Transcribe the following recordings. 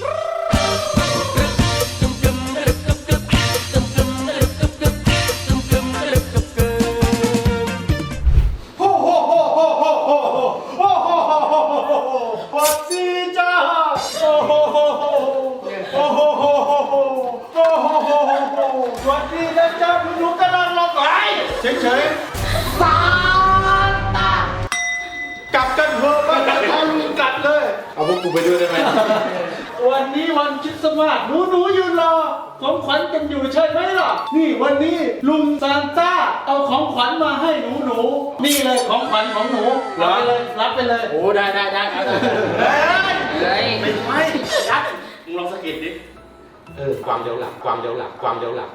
Brrr. ของขวัญกันอยู่ใช่ไหมล่ะ นี่วันนี้ลุงซานต้าเอาของขวัญมาให้หนูหนูๆนี่เลยของขวัญของหนูรับไปเลยรับไปเลยโอ้ได้ได้ได้เอาได้เฮ้ยเฮ้ยไม่ใช่ยัดมึงลองสะกิดดิเออความเดียวหลักความเดียวหลักความเดียวหลัก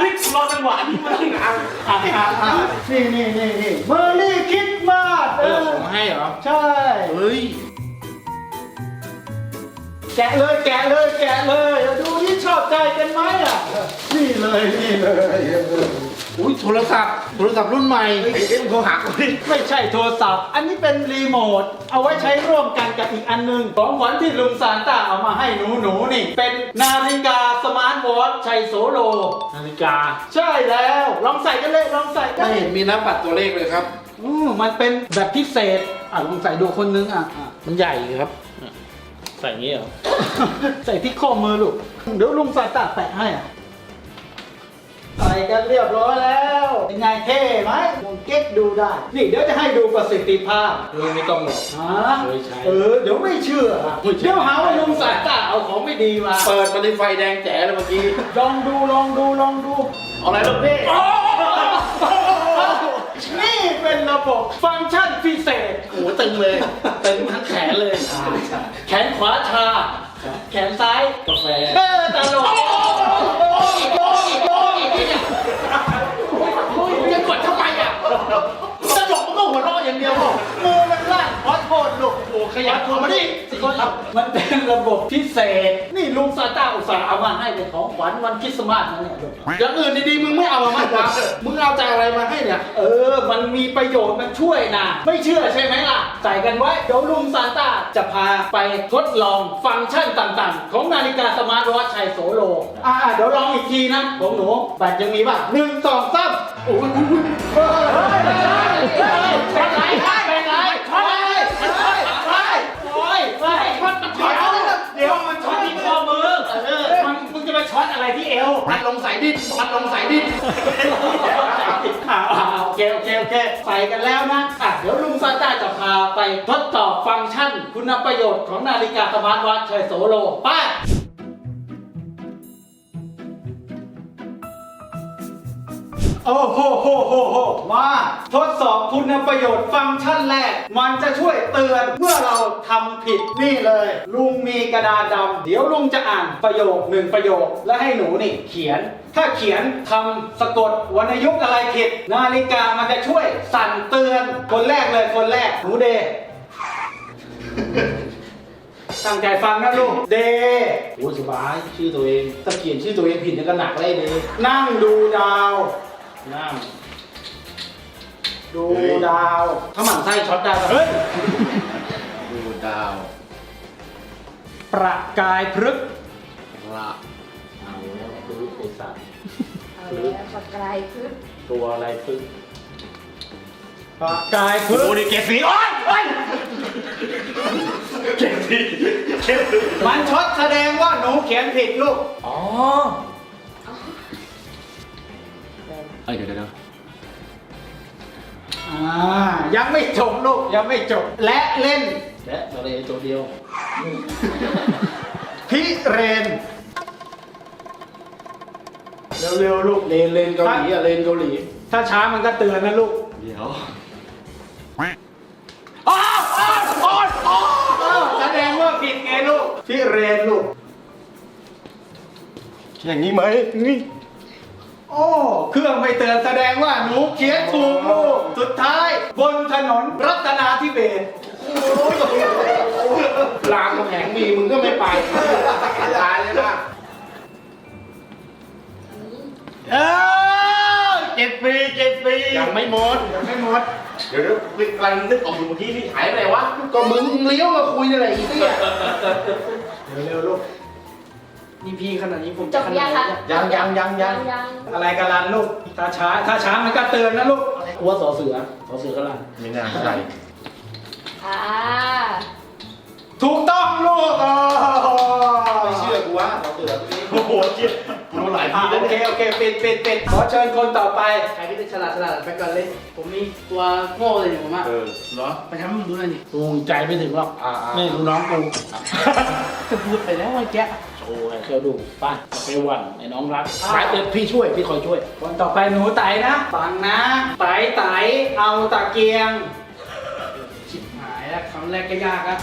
นี่รอจังหวะนี้มาตั้งนานอะอะอะนี่นี่นี่นี่เมอร์รี่คริสต์มาสเออผมให้เหรอ ใช่ เฮ้ย แกะเลยแกะเลยแกะเลยดูที่ชอบใจกันไหมอะนี่เลยนี่เลยอุ้ยโทรศัพท์โทรศัพท์รุ่นใหม่ไอ้เอ็มเขาหักเลยไม่ใช่โทรศัพท์ อันนี้เป็นรีโมทเอาไว้ใช้ร่วมกันกับอีกอันหนึงของขวัญที่ลุงซานต้าเอามาให้หนูหนูๆนี่ เป็นนาฬิกาสมาร์ทวอทชัยโสโล นาฬิกา ใช่แล้ว ลองใส่กันเลยลองใส่กัไม่นเห็นมีน้ำปัดตัวเลขเลยครับอืมมันเป็นแบบพิเศษอะลองใส่ดูคนนึงอะอะมันใหญ่ครับ ใส่อย่างนี้เหรอ ใส่ที่ข้อมือลูก เดี๋ยวลุงซานต้าแปะให้อะใส่กันเรียบร้อยแล้วเป็นไงเท่ไหมวงเก๊กดูได้ นี่เดี๋ยวจะให้ดูประสิทธิภาพเออไม่ต้องหรอก ฮะเคยใช้เออ เดี๋ยวไม่เชื่ออะไม่เชื่อ เดี๋ยวหาว่าลุงสายตาเอาของไม่ดีมาเปิดมาในไฟแดงแจ๋เลยเมื่อกี้ ลองดูลองดูลองดู เอาอะไรลูกพี่ นี่เป็นระบบฟังก์ชัน พิเศษโอ้โหตึงเลยตึงทั้งแขนเลย แขนขวาชา แขนซ้ายกาแฟเออตลกจะกดทำไมอะตลกมันก็หัวเราะอย่างเดียวบอ กมือมันลั่นขอโทษลูกโอ้ขยันตัวมาดิมันเป็นระบบพิเศษ นี่ลุงซาต้าอุตส่าห์เอามาให้เป็นของขวัญวันคริสต์มาสนะเนี่ยลูกอย่างอื่นดีๆมึงไม่เอามามากกว่ามึงเอาจากอะไรมาให้เนี่ย เออ มันมีประโยชน์มันช่วยนะ ไม่เชื่อใช่ไหมล่ะ ใส่กันไว้ เดี๋ยวลุงซานต้าจะพาไปทดลองฟังก์ชันต่างๆ ของนาฬิกาสมาร์ทวอทชัยโสโล อ่าเดี๋ยวลองอีกทีนะของหนูบัตรยังมีป่ะหนึ่งสองสามโอ้ยเฮ้ยเฮ้ยเป็นไรเป็นไรเฮ้ยเฮ้ยเฮ้ยเฮ้ยเฮ้ยมันช็อตเดี๋ยวมันช็อตที่ข้อมือเออมันมึงจะมาช็อตอะไรที่เอว พัด มันพัดลงสายดินอ่าอ่าโอเคโอเคโอเคใส่กันแล้วนะอะเดี๋ยวลุงซาต้าจะพาไปทดสอบฟังก์ชัน คุณประโยชน์ของนาฬิกาสมาร์ทวอทชัยโสโลไป โอ้โหโหโหโหมาทดสอบคุณประโยชน์ฟังก์ชันแรก มันจะช่วยเตือนเมื่อเราทำผิดนี่เลย ลุงมีกระดาษดำเดี๋ยวลุงจะอ่านประโยคหนึ่งประโยค แล้วให้หนูนี่เขียน ถ้าเขียนคำสะกดวรรณยุกต์อะไรผิด นาฬิกามันจะช่วยสั่นเตือนคนแรกเลยคนแรกหนูเด ตั้งใจฟังนะลูกเด โอ้ยสบายชื่อตัวเองถ้าเขียนชื่อตัวเองผิดเนี่ยก็หนักเลยเลยนั่งดูดาว นั่งดูดาว ถ้าหมั่นไส้ช็อตได้ปะเฮ้ย ดูดาวประกายพฤกษ์ละเอาแล้วดูไอ้สัตว์เอาแล้วปากกายคือตัวอะไรพึ่งประกายพฤกษ์โอ้ดิเกสีโอ้ยโอ้ยเกสีเกสีมันช็อตแสดงว่าหนูเขียนผิดลูก อ๋อ เอ้ยเดี๋ยวเดี๋ยวอ่ายังไม่จบลูกยังไม่จบและเล่น และตัวเองตัวเดียว พิเรน เร็วๆลูกเลนเลนเกาหลีอะเลนเกาหลีถ้าช้ามันก็เตือนนะลูกเดี๋ยวอ้าวอ้าวอ้าวอ้าวแสดงว่าผิดไงลูกพิเรนลูกอย่างนี้ไหมนี่ โอ้ เครื่องไม่เตือนแสดงว่าหนูเขียนถูกลูกสุดท้าย บนถนนรัตนาธิเบศรรามคำแหงมีมึงก็ไม่ไปตายเลยนะเออเจ็ดปีเจ็ดปียังไม่หมดยังไม่หมด เดี๋ยวเดี๋ยวกำลังนึกออกอยู่เมื่อกี้นี่หายไปไหนวะ ก็มึงเลี้ยวมาคุยอะไรอีกเนี่ยเร็วๆลูก นี่พี่ขนาดนี้ผมจจะบขยันาดงไหนคะเนี่ยยังยังยังยังยังอะไรกันล่ะลูกถ้าช้าถ้าช้ามันก็เตือนนะลูกกลัวสอเสือสอเสือกันละไม่น่าใช่อ่าถูกต้องลูกอ๋อไม่เชื่อกูวะเราเตือนโอ้โหเจี๊ยบดูหลายทีอะแล้วโอเคเนี่ยโอเคปิดปิดปิดขอเชิญคนต่อไป ใครที่เป็นฉลาดฉลาดไปก่อนเลย ผมมีตัวโง่เลยเนี่ยผมอะเออเหรอไปทำให้ผมดูหน่อยดิกูใจไม่ถึงหรอกอ่าอ่า ไม่รู้น้องกู จะพูดไปแล้วไอ้แกะ โชว์ให้เขาดูไป้าไปหวันไอ้น้องรักสายเอ็ดพี่ช่วยพี่คอยช่วย คนต่อไปหนูไตนะฟังนะไตไตเอาตะเกียงชิบหายแล้วคำแรกก็ยากอะ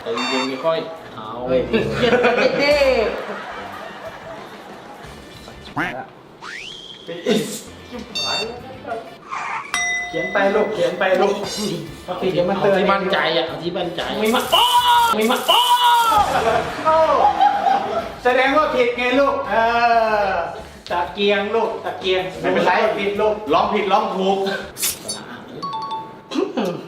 แต่จริงๆค่อยเอาเฮ้ยเกียดเด้เขียนไปลูกเขียนไปลูกพอผิดเดี๋ยวมันเอาเตือนที่มั่นใจอะเอาที่มั่นใจไม่มาโอ้ไม่มาโอ้โอ้แสดงว่าผิดไงลูก เออตะเกียงลูกตะเกียงไม่เป็นไรผิดลูกร้องผิดร้องถูกสระอา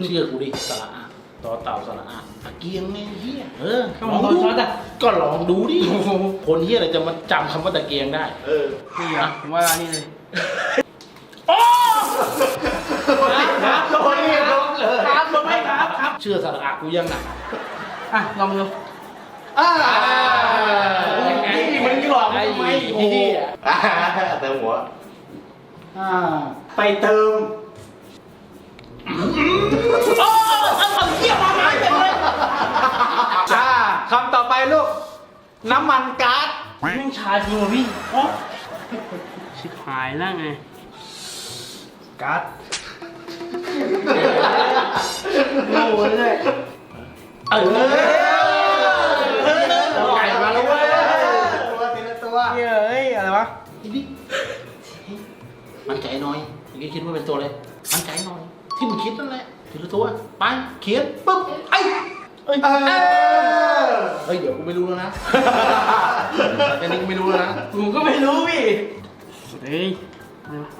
เชื่อกูดิสระอาต่อเต่าสระอาตะเกียงไงเฮียเออเข้ามาตอนช็อตอะก็ลองดูดิคนเฮียอะไรจะมาจำคำว่าตะเกียงได้ เออนี่อะผมว่านี่เลย ครับโดนเรียกร้องเลยครับผมไม่ครับครับ เชื่อสระอากูยังหนักอะลองดูอ่านี่มึงหลอกไอ้เฮียอ่าเติมหัวอ่าไปเติมโอ้เอาเกี่ยร์มาไม้ไปเลยอ่าคำต่อไปลูก น้ำมันก๊าซแม่งชาจริงวะพี่โอ้ชิบหายแล้วไงก๊าซ โง่เลยเออไก่มาแล้วเว้ยตัวทีละตัวเฮ้ยอะไรวะมั่นใจหน่อยเมื่อกี้คิดว่าเป็นตัวเลยมั่นใจหน่อย ที่มึงคิดนั่นแหละทีละตัวไปเขียนปุ๊บไอ้เออเฮ้ยเดี๋ยวกูไม่รู้แล้วนะแค่นี้กูไม่รู้แล้วนะผมก็ไม่รู้พี่เฮ้ยอะไรวะ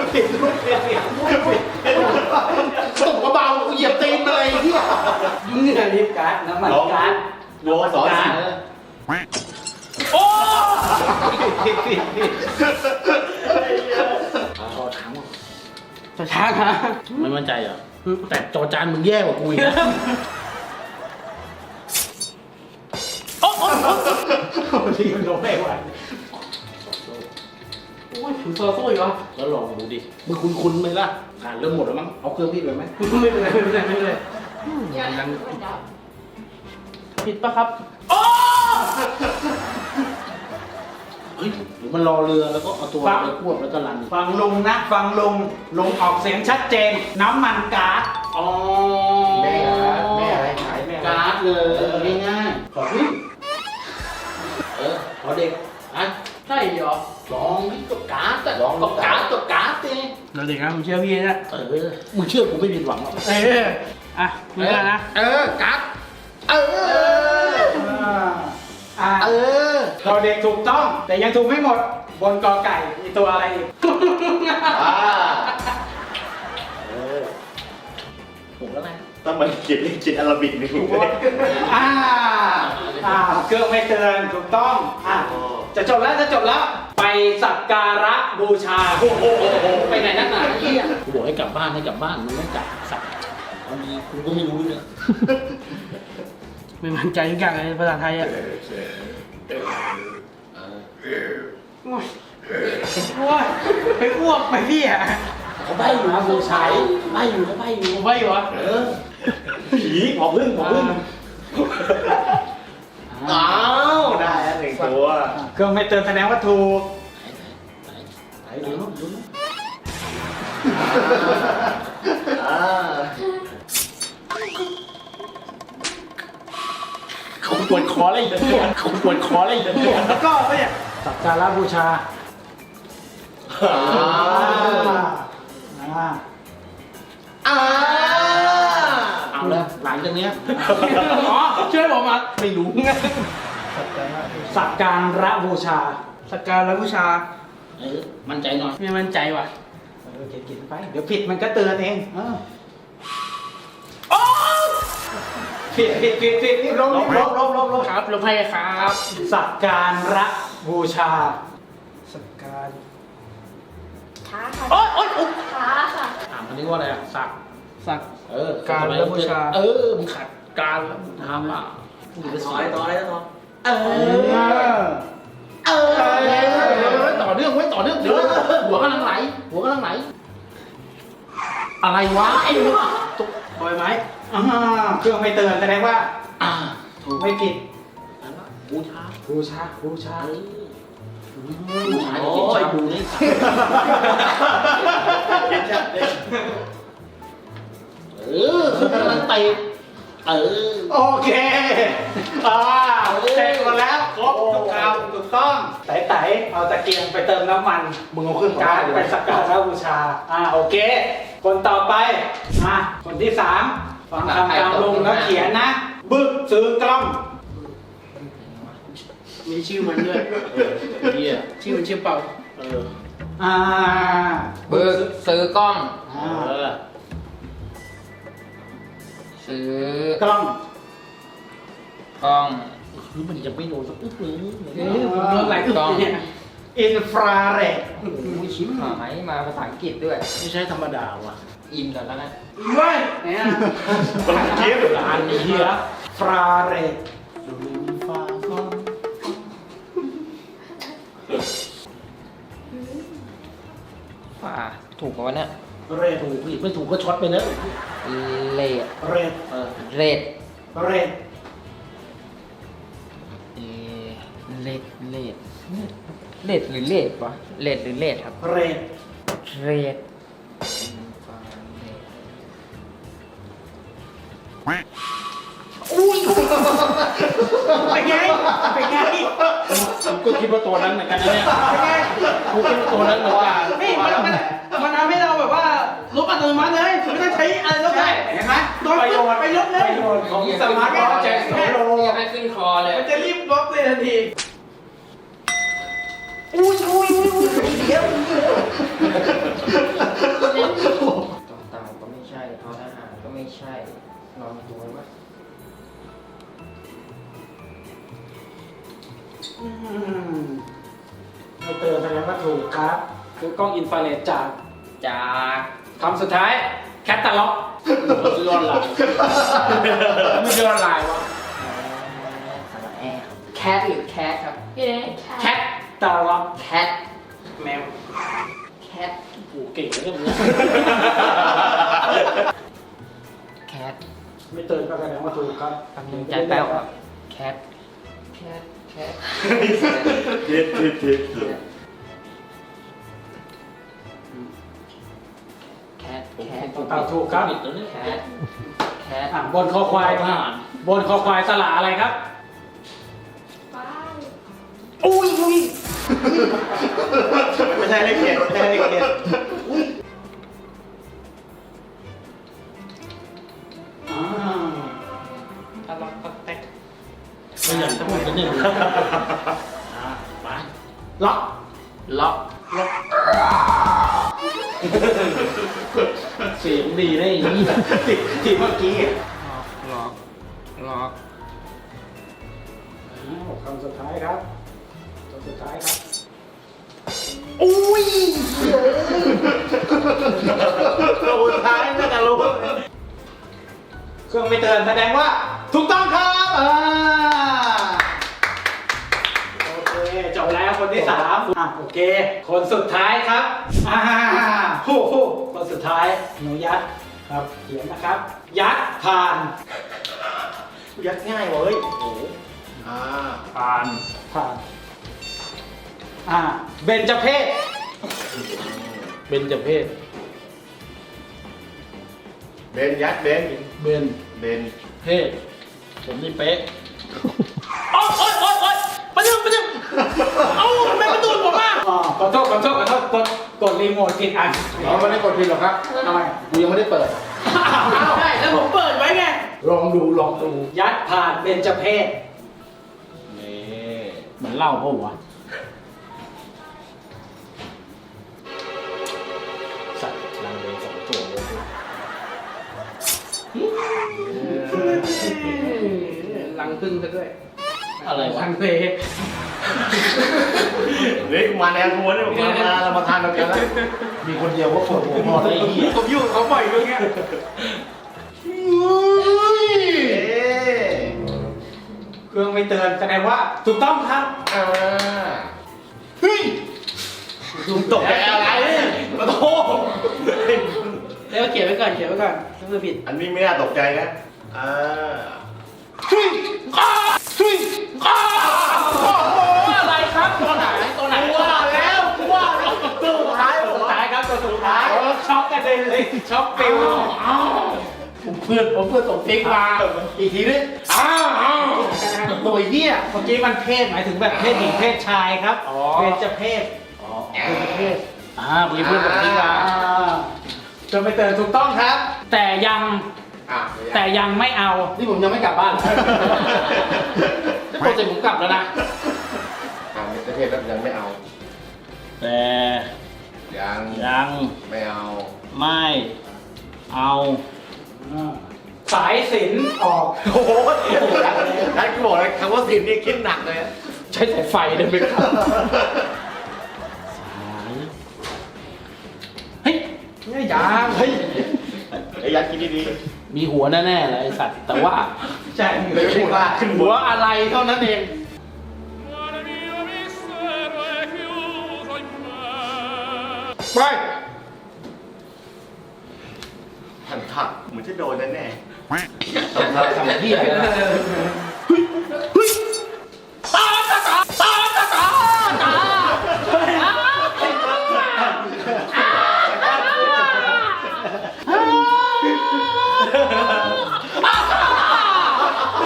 อะผิดลูกผิดผิดผิดตกเบาๆกูเหยียบตีนเลยไอ้เฮียยุ่งเนี่ยนี่ก๊าซน้ำมันก๊าซโยสอนสิโอ้ผิดผิดผิดจอช้างว่ะจะช้าค่ะไม่มั่นใจเหรอ แต่จอจานมึงแย่กว่ากูอีกนะโอ้โอ้โอ้ที่มันลงไม่ไหวโอ้ ยถึงโซโซ่อีกเหรอก็ลองดูดิมึงคุ้นๆไหมล่ะอ่านเริ่มหมดแล้วมั้งเอาเครื่องพี่ไปไหมไม่เป็นไรไม่เป็นไรไม่เป็นไรยังไม่ดับผิดปะครับโอ้เฮ้ยหรือมันรอเรือแล้วก็เอาตัวไปควบแล้วก็รันฟังลุงนะฟังลุงลุงออกเสียงชัดเจน น้ำมันก๊าซอ๋อแม่แม่อะไรขายแม่อะไรการ์ดเลยง่ายๆขอพึ่งเออขอเด็กอะใช่เหรอ ลองนี่ก็การ์ดอะลองก็การ์ดก็การ์ดเองเราเด็กนะผมเชื่อพี่นะเออมึงเชื่อกูไม่ผิดหวังหรอกเอออะมึงนะนะ เออการ์ดเอออ่าเออเราเด็กถูกต้อง แต่ยังถูกไม่หมด บนกอไก่มีตัวอะไรอีกอ่าเออถูกแล้วไง ต้องมาเขียนเลขจิตอาราบิกนี่ถูกไหมอ่าอ่าเครื่องไม่เตือนถูกต้องอ่าจะจบแล้วจะจบแล้ว ไปสักการะบูชาโอ้โหไปไหนนักหนาเหียกูบอกให้กลับบ้านให้กลับบ้านมึงไม่กลับสักเอาดีกูก็ไม่รู้เรื่องไม่มั่นใจทุกอย่างเลยภาษาไทยอะเออโอ้ยโอ้ยไปอ้วกไปพี่อะเขาใบอยู่นะบูชาใบอยู่เขาใบอยู่ผมว่าอยู่วะเออ ผีหมอพึ่งหมอพึ่งอ้าวได้แล้วหนึ่งตัวเครื่องไม่เตือนแสดงว่าถูกไหนไหนไหนดูนู้นดูนู้นอ่าเขาปวดคออะไรอีกเนี่ยเขาปวดคออะไรอีกเนี่ยแล้วก็ไม่เนี่ยสักการะบูชาอ่าอ่าอ่า เอาแล้วหลังจากเนี้ยอ๋อช่วยผมมาไม่รู้สักการะบูชา สักการะบูชาเออมั่นใจหน่อยไม่มั่นใจว่ะเออเขียนๆไป เดี๋ยวผิดมันก็เตือนเองเออผิดผิดผิดผิดลบลบลบลบลบลบครับลงให้ครับสักการะบูชา สักการช้าค่ะโอ๊ยโอ๊ยโอ๊ยช้าค่ะถามคนนี้ว่าอะไรอะสักสัก เออการและบูชา เออมึงขัดการแล้วมึงทำอะมึงจะต่เสีอยต่อเลยต่อเออ เออต่อเนื่องไว้ต่อเนื่องเดี๋ยวหัวกำลังไหล หัวกำลังไหล อะไรวะไอ้วะตกปล่อยไหมอ่าเครื่องไม่เตือนแสดงว่าอ่าถูกไม่ผิดแล้วก็บูชาบูชาบูชา เออบูชาจะกินชาบูนี่ เออคือกำลังเตะเออ โอเคอ่าเสร็จหมดแล้วครบทุกคำถูกต้องไต่ไต่เอาตะเกียงไปเติมน้ำมันมึงเอาเครื่องการไปสักการะบูชา อ่าโอเค คนต่อไป อะคนที่สามฟังคำตามลุงแล้วเขียนนะ บึกซื้อกล้อง มีชื่อมันด้วยเฮียชื่อมันชื่อเป่าเอออ่าเบิกซื้อกล้อง อ่า เออ ซื้อกล้องกล้องคือมันจะไม่โดนสักอึ๊บเลยเอ๊ะผมโดนหลายอึกเนี่ยอินฟราเรดโอ้โหชิบหายมาภาษาอังกฤษด้วย ไม่ใช่ธรรมดาว่ะ อินก่อนแล้วนะเว้ยเนี่ยเทียบร้านนี้เฮียฟราเรดดูมีฟ้าฟ้าฝ่าถูกปะวะเนี่ย เรทถูกพี่ไม่ถูกก็ช็อตไปแล้วเลดเรดเออเรดเรดเอเลดเลดเลดหรือเลดวะเลดหรือเลดครับเรดเรดอุ้ยเป็นไงเป็นไงผมก็คิดว่าตัวนั้นเหมือนกันนะเนี่ยเป็นไงกูคิดว่าตัวนั้นเหมือนกันนี่มันมันมันทำให้เราแบบว่า ลบอัตโนมัติเลยไม่ต้องใช้อะไรลบได้เห็นไหมโดนปุ๊บไปลบเลปยระโยชน์ของสมาร์ทวอทใจโซโลยังไม่ขึ้นคอเลยมันจะรีบลบเลยทันทีต่อเต่าก็ไม่ใช่ทอทหารก็ไม่ใช่ลองดูว่าอืมไม่เตือนแสดงว่าถูกครับ คือกล้องอินฟราเรดจากจาก คำสุดท้าย แคตตาล็อกซื้อออนไลน์ไม่ซื้อออนไลน์วะสระแอร์แคทหรือแคทครับอยู่ในแคตตาล็อกแคทแมวแคทโอ้เก่งเลยเนี่ยแคทไม่เตือนก็แสดงว่าถูกครับคำนึงใจแป้วครับแคทแคทแคท เจ็ดเจ็ดเจ็ด ทผมแคทผมตอบถูกครับ ผิดแล้วเนี่ยแคทแคทอะบนคอควายมาบนคอควายสละอะไรครับป้ายอุ้ยอุ้ยไม่ใช่เลขเจ็ดไม่ใช่เลขเจ็ดอ่าตะล็อกก็แตกไม่อยากจะพูดกันเนี่ยอะไปล็อกล็อก เสียงดีได้อย่างนี้ที่ที่เมื่อกี้อะล็อกล็อก อ้าวคำสุดท้ายครับคำสุดท้ายครับตัวท้ายน่าจะรู้เครื่องไม่เตือนแสดงว่า ถูกต้องครับอ่า โอเค คนสุดท้ายครับอ่าโอ้โหคนสุดท้ายหนูยัดครับเขียนนะครับ ยัดผ่าน ยัดง่ายเว้ยโอ้โหอ่าผ่านผ่านอ่าเบญจเพศเบนจเพศเบนยัดเบนเบนเบนเพศผมนี่เป๊ะ กดรีโมทผิดอันเราไม่ได้กดผิดหรอกครับทำไมกูยังไม่ได้เปิด ใช่แล้วผมเปิดไว้ไง ลองดูลองดูยัดผ่านเป็นจะเพศนี่เหมือนเล่าเปล่าวะสัตว์ลังเลสองตัวเลยลังพึ่งซะด้วย อะไรวะ ลังเล เฮ้ยมาแนวกูเนี่ยมามาเรามาทานกันแล้วมีคนเดียวว่าปวดหัวพอได้เหี้ยผมอยู่กับเขาบ่อยด้วยเงี้ยเครื่องไม่เตือนแสดงว่าถูกต้องครับอ่าเฮ้ยตกใจอะไรมาโทษแล้วเขียนไว้ก่อนเขียนไว้ก่อนถ้าเพื่อผิดอันนี้ไม่น่าตกใจนะอ่าเฮ้ยอ้าเฮ้ยอ้า ตัวไหนตัวไหนว่าแล้วว่าแล้วตัวสุดท้ายตัวสุดท้ายครับตัวสุดท้ายช็อกกระเด็นเลยช็อกปิวผมเพื่อนผมเพื่อนส่งเพลงมาอีกทีนึงอ้าวอ้าวตัวเหี้ยเมื่อกี้มันเพศหมายถึงแบบเพศหญิงเพศชายครับเป็นจะเพศเป็นจะเพศอ่าเมื่อกี้เพื่อนส่งเพลงมาจนไปเตือนถูกต้องครับ แต่ยังแต่ยังไม่เอา นี่ผมยังไม่กลับบ้านนี่ปกติผมกลับแล้วนะ อ่ามิสเตอร์เทพแล้วยังไม่เอา แต่ยังยังไม่เอา ไม่เอาสายสินออก โอ้โหท่านกูบอกเลยคำว่าสินนี่คิดหนักเลย ใช้สายไฟเลยไหมครับสายเฮ้ยไม่ยังเฮ้ยไอ้ยัดคิดดีมีหัวแน่ๆเลยไอ้สัตว์แต่ว่าใช่ๆไม่พูดว่าขึ้นหัวอะไรเท่านั้นเอง ไปหันถักเหมือนจะโดนแน่ทำทำที่อะไรนะ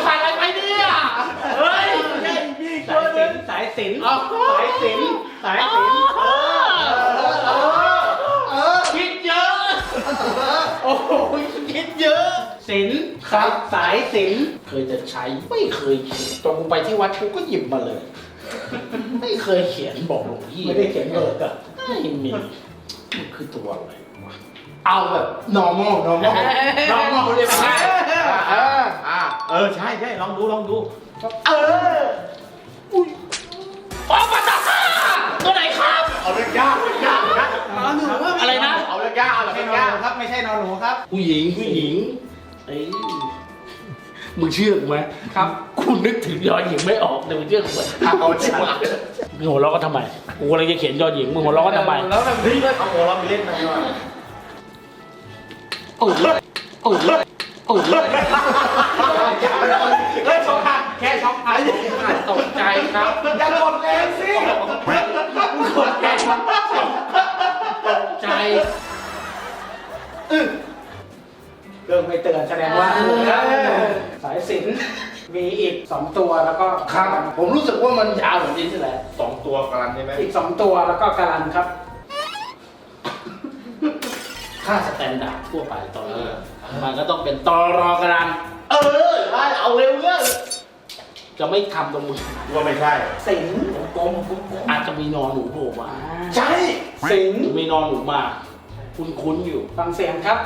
ใส่อะไรไปเนี่ย เฮ้ยสายสินสายสินสายสินสายสิน โอ้โหคิดเยอะสินสายสายสินเคยจะใช้ไม่เคยเขียนตอนกูไปที่วัดกูก็หยิบมาเลย ไม่เคยเขียนบอกหลวงพี่ไม่ได้เขียนเบอร์กับไม่มีมันคือตัวอะไรวะเอาแบบ normal normal normal เรียบง่ายๆอ่าอ่าเออใช่ใช่ลองดูลองดูเอออุ้ยออกมาจากข้าตัวไหนครับเอาเรื่องยากเรื่องยากนะอะไรนะ เอาเรื่องยากเอาไม่เรื่ใช่องนอนยากหนูครับ ไม่ใช่นอนหนูครับ ผู้หญิงผู้หญิงเอ้ยมึงเชื่อกูไหมครับกูนึกถึงยอหญิงไม่ออกแต่มึงเชื่อกูไหมเอาจริงว่ะมึงหัวเราะก็ทำไมกูกำลังจะเขียนยอหญิงมึงหัวเราะก็ทำไมแล้วแบบเฮ้ยเอาหัวเราไปเล่นนะว่าโอ้ยโอ้ยโอ้ยเฮ้ยช็อกหักแค่ช็อกหักตกใจครับอย่ากดแรงสิกดแรงตกใจ เริ่มไม่เตือนแสดงว่าเออ สายสินมีอีกสองตัวแล้วก็ครับ ผมรู้สึกว่ามันยาวเหมือนดินนี่แหละสองตัวกันใช่ไหมอีกสองตัวแล้วก็การันครับ ค่าสแตนดาร์ดทั่วไปตอนนี้มันก็ต้องเป็นตอรอกรัน เออได้เอาเร็วเรื่องจะไม่ทำตรงมือว่าไม่ใช่ สินกลมๆอาจจะมีนอนหนูโผล่มา ใช่สินมีนอนหนูมา คุ้นๆอยู่ ฟังเสียงครับ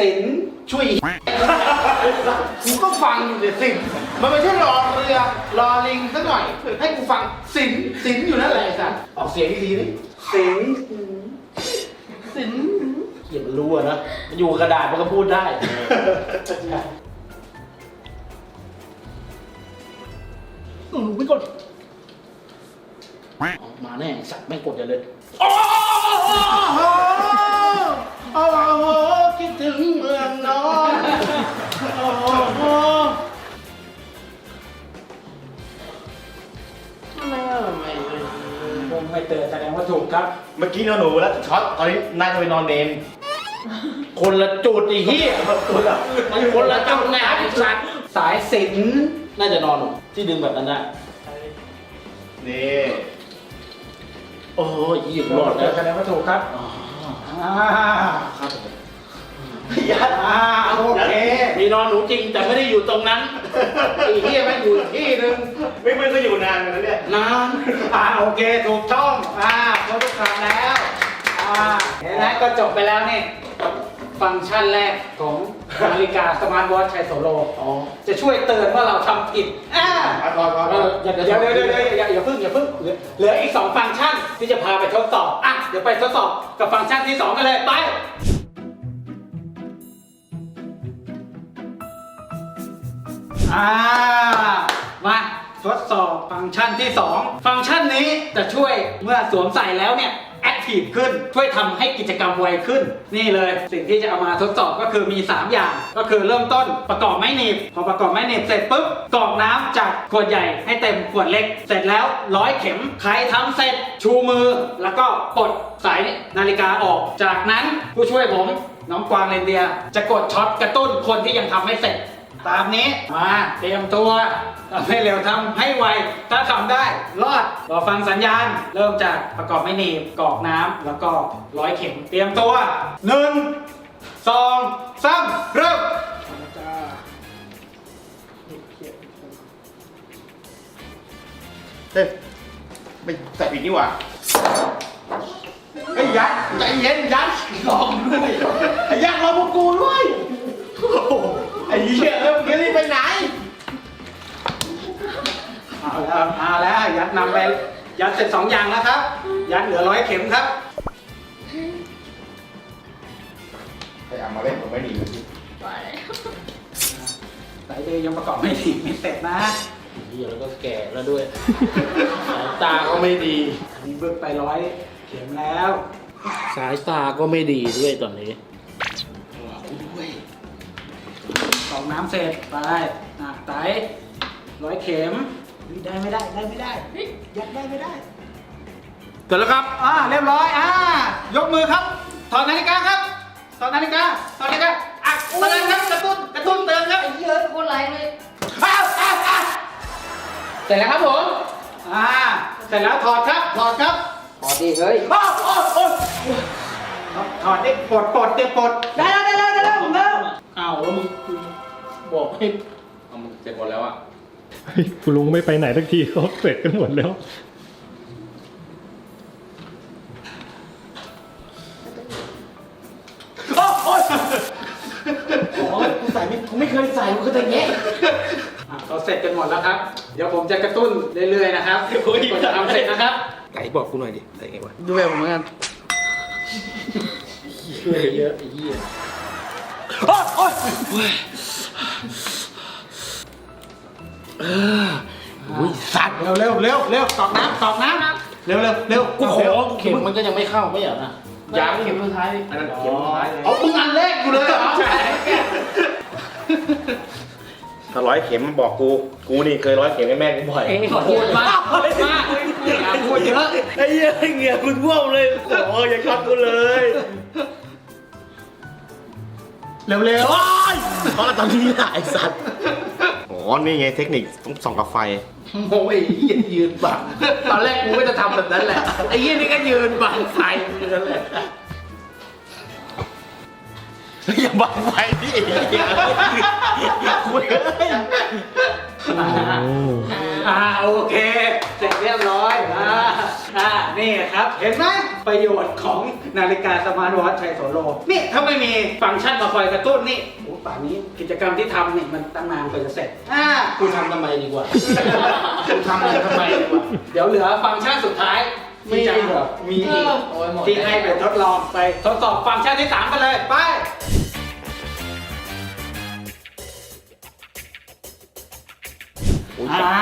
สินช่วยกูก็ฟังอยู่เดี๋ยวสิมันไม่ใช่รอเรือรอลิงซะหน่อย ให้กูฟังสินสินอยู่นั่นแหละไอ้สัสออกเสียงดีๆนี่สินสินเขียนมันรู้อะนะมันอยู่กับกระดาษมันก็พูดได้อืมไม่กดออกมาแน่สัตว์ไม่กดอย่าเลยโอ้ โหโอ้โหคิดถึงเมืองนอนโอ้โหผมไม่เตือนแสดงว่าถูกครับเมื่อกี้นอนหนูแล้วช็อตตอนนี้น่าจะไปนอนเนนคนละจุดไอ้เหี้ยมันคนละจุดแน่ไอ้สัตว์สายสินน่าจะนอนหนูที่ดึงแบบนั้นนะนี่โอ้ยยี่รอดแล้วแสดงว่าถูกครับ อ๋อ อ่าครับผมยัดอ่าโอเคมีนอนหนูจริงแต่ไม่ได้อยู่ตรงนั้นไอ้เหี้ยแม่งอยู่อีกที่หนึงไม่ไม่ก็อยู่นานกันแล้วเนี่ยนานอ่าโอเคถูกต้องอ่าครบทุกคำแล้วอ่าเห็นไหมก็จบไปแล้วนี่ฟังก์ชันแรกของนาฬิกาสมาร์ทวอทชัยโซโล อ๋อ จะช่วยเตือนว่าเราทำผิด อ่าอะรอรอเอรออเดี๋ยวเดี๋ยวเดี๋ยวเดี๋ยวอย่าอย่าเพิ่งอย่าเพิ่งเหลือเหลืออีกสองฟังก์ชันที่จะพาไปทดสอบอะเดี๋ยวไปทดสอบกับฟังก์ชันที่สองกันเลยไป อ่ามาทดสอบฟังก์ชันที่ 2 ฟังก์ชันนี้จะช่วยเมื่อสวมใส่แล้วเนี่ย แอคทีฟขึ้น ช่วยทำให้กิจกรรมไวขึ้น นี่เลย สิ่งที่จะเอามาทดสอบก็คือมี 3 อย่าง ก็คือเริ่มต้นประกอบไม้หนีบพอประกอบไม้หนีบเสร็จปุ๊บกรอกน้ำจากขวดใหญ่ให้เต็มขวดเล็ก เสร็จแล้วร้อยเข็มใครทำเสร็จชูมือ แล้วก็ปลดสายนาฬิกาออก จากนั้นผู้ช่วยผมน้องกวางเรนเดีย จะกดช็อตกระตุ้นคนที่ยังทำไม่เสร็จ ตามนี้มาเตรียมตัวทำให้เร็วทำให้ไว ถ้าทำได้รอดรอฟังสัญญาณ เริ่มจากประกอบไม่หนีบกรอกน้ำแล้วก็ร้อยเข็มเตรียมตัวหนึ่งสองสามเริ่มเฮ้ยไม่ใส่ผิดนี่หว่าไอ้ยยัดใจเย็นยัดลองด้วยไอ้ยัดรอพวกกูด้วยโอ้โหไอ้ เหี้ยเออมึงจะรีบไปไหน เอาแล้วเอาแล้วยัดนำไปยัดเสร็จสองอย่างแล้วครับ ยัดเหลือร้อยเข็มครับไอ้อามาเล่นผมไม่ดีเลยพี่สายเดย์ยังประกอบไม่ดีไม่เสร็จนะเหี้ยแล้วก็แก่แล้วด้วย สายตาก็ไม่ดี อันนี้เบิกไปร้อยเข็มแล้ว สายตาก็ไม่ดีด้วยตอนนี้ กรอกน้ำเสร็จไปอะไตร้อยเข็มเฮ้ยได้ไม่ได้ได้ไม่ได้เฮ้ยยัดได้ไม่ได้ เสร็จแล้วครับ อ่าเรียบร้อยอ่ายกมือครับถอดนาฬิกาครับถอดนาฬิกาถอดนาฬิกาอะเตือนครับกระตุ้นกระตุ้นเตือนครับไอ้เยอะโคตรไรเลยอ้าวอ้าวอ้าวเสร็จแล้วครับผมอ่าเสร็จแล้วถอดครับถอดครับพอดีเฮ้ยอ้าวอ้าวอ้าวถอดดิปลดปลดดิปลดได้แล้วได้แล้วได้แล้วผมแล้วอ้าวแล้วมึง บอกให้เอามันเสร็จหมดแล้วอะเฮ้ยคุณลุงไม่ไปไหนสักทีเขาเสร็จกันหมดแล้วโอ้โอ้ยอ๋อกูใส่ไม่กูไม่เคยใส่กูก็จะแงะอะเขาเสร็จกันหมดแล้วครับ เดี๋ยวผมจะกระตุ้นเรื่อยๆนะครับผมจะทำเสร็จนะครับ ไก่บอกกูหน่อยดิใส่ไงวะดูแบบผมเหมือนกัน ช่วยเยอะไอ้เหี้ย โอ้ยโอ้ยอุ้ยสัตว์เร็วเร็วเร็วเร็วตอกน้ำตอกน้ำเร็วเร็วเร็วกูขอเข็มมันก็ยังไม่เข้าไม่เหรอนะยังเข็มสุดท้ายอันนั้นเข็มสุดท้ายเลยเอามึงอันแรกกูเลยเหรอใช่ถ้าร้อยเข็มบอกกู กูนี่เคยร้อยเข็มให้แม่กูบ่อยเอ้ยขอพูดมากมากอย่าพูดเยอะไอ้เหี้ยเหงื่อคุณท่วมเลยโอ้ยอย่าช็อตกูเลย เร็วเร็วเพราะตอนนี้น่ะไอ้สัตว์อ๋อนี่ไงเทคนิคต้องส่องกับไฟ โอ้ยไอ้เหี้ยยืนบังตอนแรกกูก็จะทำแบบนั้นแหละไอ้เหี้ยนี่ก็ยืนบังไฟอยู่นั่นแหละ อย่าบังไฟพี่ไอ้เหี้ยคุยเอ้ยอ่าโอเคเสร็จเรียบร้อยอ่าอ่านี่ครับ เห็นไหมประโยชน์ของนาฬิกาสมาร์ทวอทชัยโสโลนี่ถ้าไม่มีฟังก์ชันมาคอยกระตุ้นนี่โอ้ป่านนี้กิจกรรมที่ทำนี่มันตั้งนานกว่าจะเสร็จอ่ากูทำทำไมดีกว่ากูทำอะไรทำไมดีกว่าเดี๋ยวเหลือฟังก์ชันสุดท้ายมีอีกเหรอมีอีกโอ้ยหมดที่ให้ไปทดลองไปทดสอบฟังก์ชันที่3กันเลยไป อ่า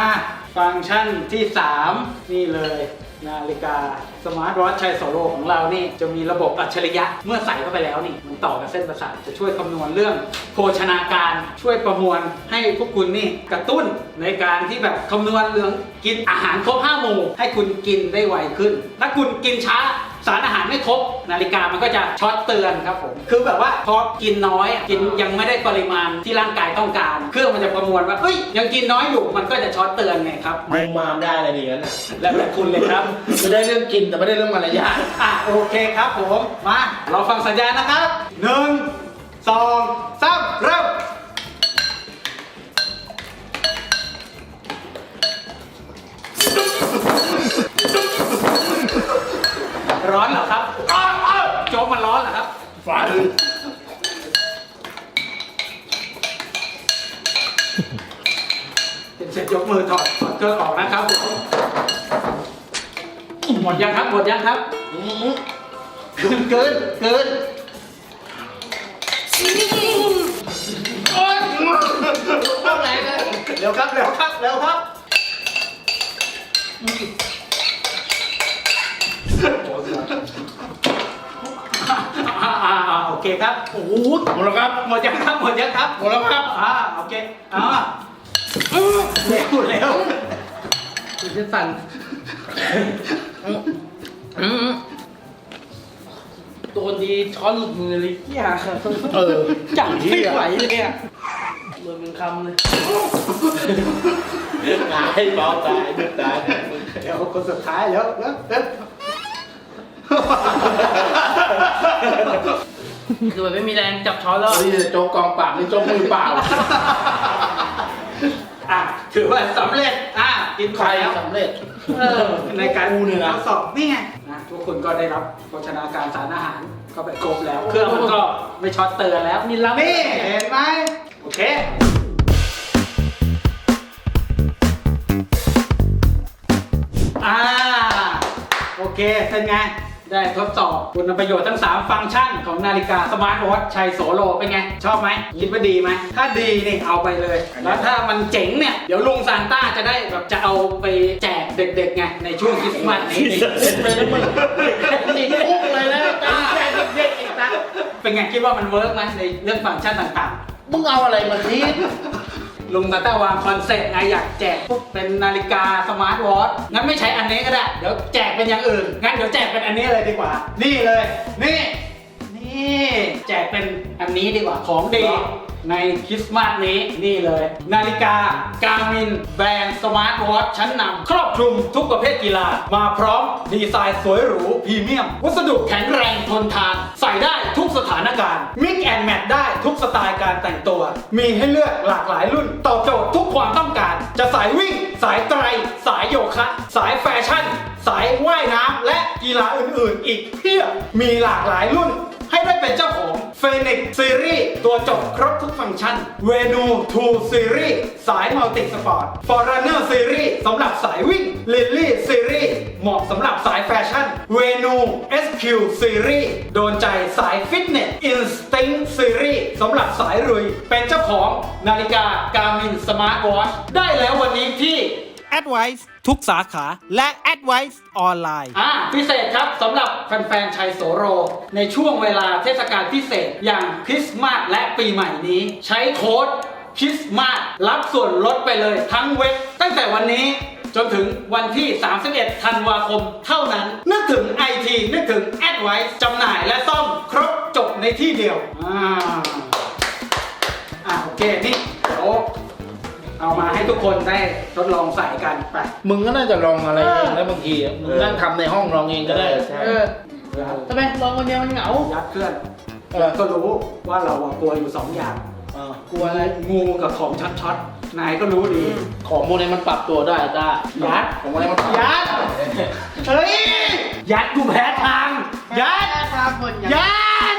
ฟังก์ชันที่ 3 นี่เลยนาฬิกาสมาร์ทวอทชัยโซโลของเรานี่จะมีระบบอัจฉริยะเมื่อใส่เข้าไปแล้วนี่ มันต่อกับเส้นประสาทจะช่วยคำนวณเรื่องโภชนาการช่วยประมวลให้พวกคุณนี่กระตุ้นในการที่แบบคำนวณเรื่องกินอาหารครบห้าหมู่ให้คุณกินได้ไวขึ้น ถ้าคุณกินช้า สารอาหารไม่ครบนาฬิกามันก็จะช็อตเตือนครับผมคือแบบว่าพอกินน้อยอะกินยังไม่ได้ปริมาณที่ร่างกายต้องการ เครื่องมันจะประมวลว่าเฮ้ยยังกินน้อยอยู่มันก็จะช็อตเตือนไงครับมึงมามได้อะไรดีงั้นน่ะแล้วแต่คุณเลยครับจะได้เรื่องกินแต่ไม่ได้เรื่องมารยาทอะโอเคครับผมมาเราฟังสัญญาณนะครับหนึ่งสองสามเริ่ม ร้อนเหรอครับโจ๊กมันร้อนเหรอครับ ฝันเสร็จยกมือถอดถอดเกลือออกนะครับผมหมดยังครับหมดยังครับเกินเกินเกินโอ๊ยต้องแรงเลยเร็วครับเร็วครับเร็วครับ อ่าอ่าอ่าโอเคครับโอ้โหหมดแล้วครับหมดยังครับหมดยังครับหมดแล้วครับอ่าโอเคอ่าเร็วเร็วจะสั่นอืมโดนดีช้อนหลุดมือเลยเหี้ยเออจับไม่ไหวเลยอะรวมเป็นคำเลยตายเบาตายดึกตายเดี๋ยวคนสุดท้ายเร็วเร็วเร็ว คือมันไม่มีแรงจับช้อนแล้วเฮ้ยโจกกองปราบนี่โจกมือเปล่าอะถือว่าสำเร็จอะกินใครไข่แล้วสำเร็จ เออในการกูเนี่ยนะ ทดสอบนี่ไงนะทุกคนก็ได้รับโภชนาการสารอาหารก็ไปครบแล้ว เครื่องมันก็ไม่ช็อตเตือนแล้วนี่ล้ำนี่เห็นไหมโอเค อ่า โอเค เป็นไง ได้ทดสอบคุณประโยชน์ทั้ง 3 ฟังก์ชันของนาฬิกาสมาร์ทวอทชัยโสโลเป็นไง ชอบไหม คิดว่าดีไหม ถ้าดีนี่เอาไปเลย แล้วถ้ามันเจ๋งเนี่ย เดี๋ยวลุงซานต้าจะได้แบบจะเอาไปแจกเด็กๆไง ในช่วงคริสต์มาสนี้เป็นมึงติดคุกเลยแล้วจ้าแค่เด็กๆอีกนะเป็นไงคิดว่ามันเวิร์กไหมในเรื่องฟังก์ชันต่างๆมึงเอาอะไรมาคิด ลุงตาต้าวางคอนเซ็ปต์ไงอยากแจกพวกเป็นนาฬิกาสมาร์ทวอทงั้นไม่ใช้อันนี้ก็ได้ เดี๋ยวแจกเป็นอย่างอื่น งั้นเดี๋ยวแจกเป็นอันนี้เลยดีกว่า นี่เลย นี่ นี่ แจกเป็นอันนี้ดีกว่าของดี ในคริสต์มาสนี้นี่เลย นาฬิกาการมินแบรนด์สมาร์ทวอทชั้นนำครอบคลุมทุกประเภทกีฬา มาพร้อมดีไซน์สวยหรู พรีเมียม วัสดุแข็งแรงทนทาน ใส่ได้ทุกสถานการณ์มิกแอนแมทได้ทุกสไตล์การแต่งตัว มีให้เลือกหลากหลายรุ่น ตอบโจทย์ทุกความต้องการ จะสายวิ่ง สายไตร สายโยคะ สายแฟชั่น สายว่ายน้ำและกีฬาอื่นๆ อีกเพียบมีหลากหลายรุ่น ให้ได้เป็นเจ้าของ Phoenix Series ตัวจบครบทุกฟังก์ชัน Venu 2 Series สายมัลติสปอร์ต Forerunner Series สำหรับสายวิ่ง Lily Series เหมาะสำหรับสายแฟชั่น Venu SQ Series โดนใจสายฟิตเนส Instinct Series สำหรับสายรุย เป็นเจ้าของนาฬิกา Garmin Smart Watch ได้แล้ววันนี้ที่ Advice ทุกสาขาและ Advice ออนไลน์อ่าพิเศษครับสำหรับแฟนๆชัยโสโร ในช่วงเวลาเทศกาลพิเศษอย่างคริสต์มาสและปีใหม่นี้ ใช้โค้ดคริสต์มาสรับส่วนลดไปเลยทั้งเว็บ ตั้งแต่วันนี้จนถึงวันที่ 31 ธันวาคม เท่านั้น นึกถึง IT นึกถึง Advice จำหน่ายและซ่อมครบจบในที่เดียว อ่า อ่า โอเค นี่เดี๋ยว เอามาให้ทุกคนได้ทดลองใส่กันไปมึงก็น่าจะลองอะไรเองแล้วบางทีอะมึงนั่งทำในห้องลองเองก็ได้เออทำไมลองคนเดียวมันเหงายัดเพื่อนเออก็รู้ว่าเราอะกลัวอยู่สองอย่างเออกลัวอะไร งูกับของช็อตช็อตๆนายก็รู้ดี ของพวกนี้มันปรับตัวได้จ้ายัด ของพวกนี้มันปรับยัดเฮ้ยยัดกูแพ้ทาง ยัดครับคนยัด